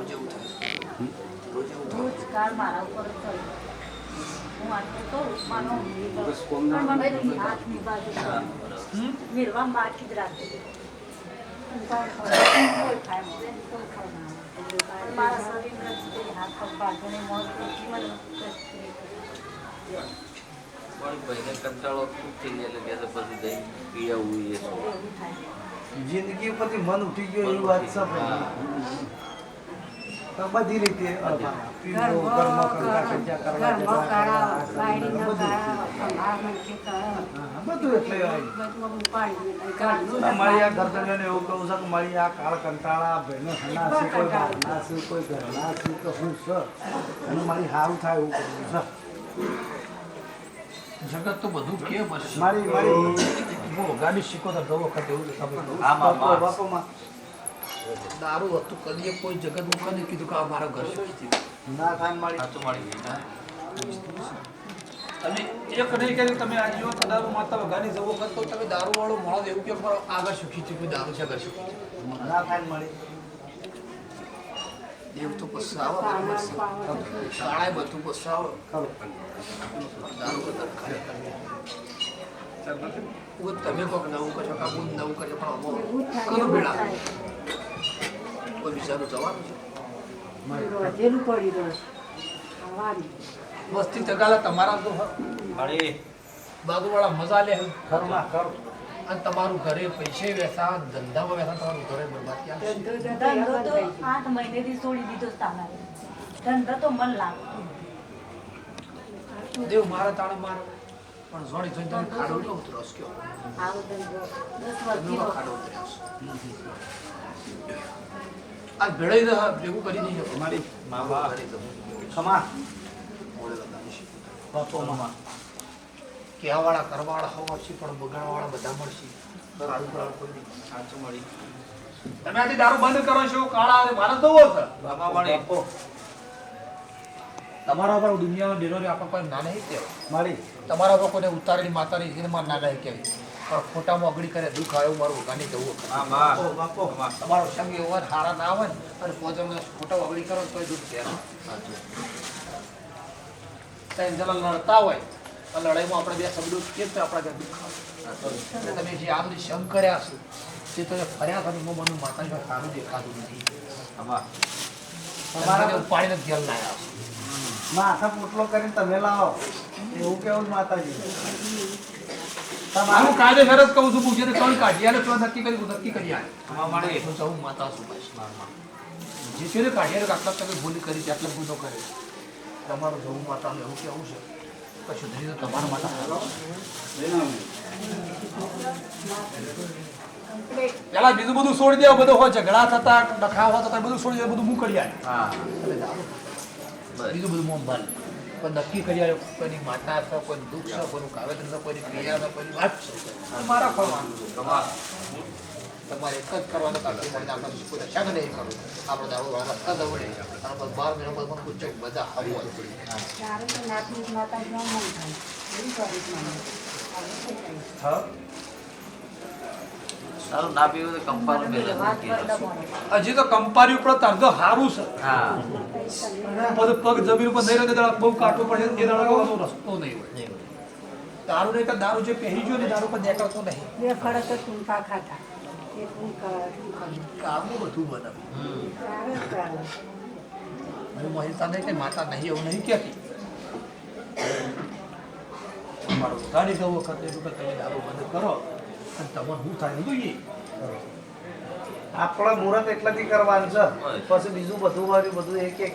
રોજ એવું થાય રોજ એવું થાય કાળ મારા ઉપર હું આટલું માનો. બસ મને હાથની બાજુ બાકી જ રાખે. મારા શરીરને હાથ પગ બાંધીને મોત મને મારી ભાઈને કંટાળો ખૂબ થઈ જાય એટલે કે પછી જઈ પી આવવું એ શું. એવું થાય. જિંદગી ઉપરથી મન ઉઠી ગયો એવી વાત છે બધી રીતે બધું એટલે મારી આ ગરદનને એવું કહું છું કે મારી આ કાળ કંટાળા બહેનો હના છે કોઈ બહારના છે કોઈ ઘરના છે તો હું છે. અને મારી સારું થાય એવું કહું છે. જગત તો બધું કે બસ. મારી મારી બહુ ગાડી શીખો તો ગવો વખત એવું બાપો માં. બાપોમાં દારૂ હતું કદીએ કોઈ જગત કદી કીધું કે આ મારા ઘર ના થાય મારી. સાચું મારી અને એક નહીં કરી તમે આ જીવન દારૂ માતા વગાડી જવો કરતો તમે દારૂ વાળો મળો એવું કે મારો આગળ સુખી છે કોઈ દારૂ છે આગળ સુખી છે ના થાય મારી. દેવ તો પસ્તાવો શાળાએ બધું પસાવ દારૂ ખરેખર. તમે કોક નવું કરશો કાબુ કોઈ નવું કરશો પણ અમો કનું ભેળા. કોઈ વિચારો જવાનું છે. મસ્તી તમારા તો બાજુવાળા મજા લે. ઘરમાં કર. અને તમારું ઘરે પૈસે વેસા ધંધામાં વેસા તમારું ઘરે બરબાદ ક્યાં તો આઠ મહિનેથી છોડી દીધો છે તમારે ધંધો તો મન લાગતો દેવ મારા તાણે માર. પણ જોડી જોઈને તમે ખાડો ન ઉતરો કયો આવો ધંધો. દસ તમે વર્ષથી ખાડો ઉતર્યા છો. આ ભેળાઈ દે ભેગું કરી નહીં શકો. મારી મા બાપ. ખમા મોડે લગાડી કહેવાવાળા કરવાવાળા હવા છે પણ બગાડવાવાળા બધા મળશે. સાચું મળી તમે આજે દારૂ બંધ કરો છો કાળા મારે દવો છે. બાપા મારી. તમારા ઉપર દુનિયામાં ડેરો આપણે કોઈ ના નહીં કહેવાય. મારી. તમારા કોઈને ઉતારેલી માતાની માર ના નહીં કહેવાય. પણ ખોટામાં અગડી કરે દુઃખ આવ્યું મારું વગાની જવું. તમારો સંગ એવો હારા ના આવે ને અને પોતાને ખોટા અગડી કરો તો દુઃખ છે. સાચું. ત્રણ લડતા હોય તો લડાઈમાં આપણે બે શબ્દો કે આપણા ઘર દુઃખ આવે. તમે જે આમ સંગ કર્યા છો તે તો ફર્યા કરી મને માતાજી સારું દેખાતું નથી. તમારા ઉપાડીને ઘેર લાયા છે. માથા પોટલો કરીને તમે લાવો. એવું કેવું માતાજી? તમારું કાયદેસર જ કહું છું પૂછીને કોણ કાઢી આલે તો નક્કી કરી નક્કી કરી આલે. આમાં મારી. હું સૌ માતા છું જે છે ને કાઢી આલે આટલા તમે ભૂલ કરી છે આટલા ગુનો કરે તમારું જવું માતા એવું કેવું છે? કશું તો તમારા માતા પેલા બીજું બધું છોડી દેવા બધું હોય ઝઘડા થતા ડખાવા થતા બધું છોડી દેવા બધું હું કરી આલે. હા. બીજું બધું મોં ભાલ પણ નક્કી કરી આવ્યો કોઈની માતા છો કોઈ દુઃખ છો કોઈનું કાવેતર છો કોઈની ક્રિયા છો કોઈની વાત છો મારા ફરવાનું. તમારે એક જ કરવાનું કાઢી મળીને આપણે કોઈ રક્ષા નહીં કરવું આપણે દાવો વાળા રસ્તા દવડે આપણે પછી બાર મહિના પછી પણ ગુચ્ચક બધા આવું હોય. ત્યારે તો નાતની માતાજીનો મન થાય એવું કરી જ મને આવું થઈ જાય. સારું ના પીવું તો. હજી તો કંપારી ઉપર તારજો સારું છે હા. બધું પગ જમીન ઉપર નહીં રહે તો દાડા બહુ કાટો પડે એ દાડા રસ્તો નહીં હોય નહીં. દારૂ નહીં તો દારૂ જે પહેરી ગયો ને દારૂ પર દેખાડતો નહીં બે ખડક તો ટૂંકા ખાતા બધું બનાવે હમ. ત્યારે જ ચાલે. હું મહિતા નહીં કે માતા નહીં એવું નહીં કહેતી મારું ગાડી દઉં વખત તમે દારૂ બંધ કરો અને તમારે શું થાય? જોઈએ આપણા મુહૂર્ત એટલાથી કરવાનું છે. પછી બીજું બધું વાળું બધું એક એક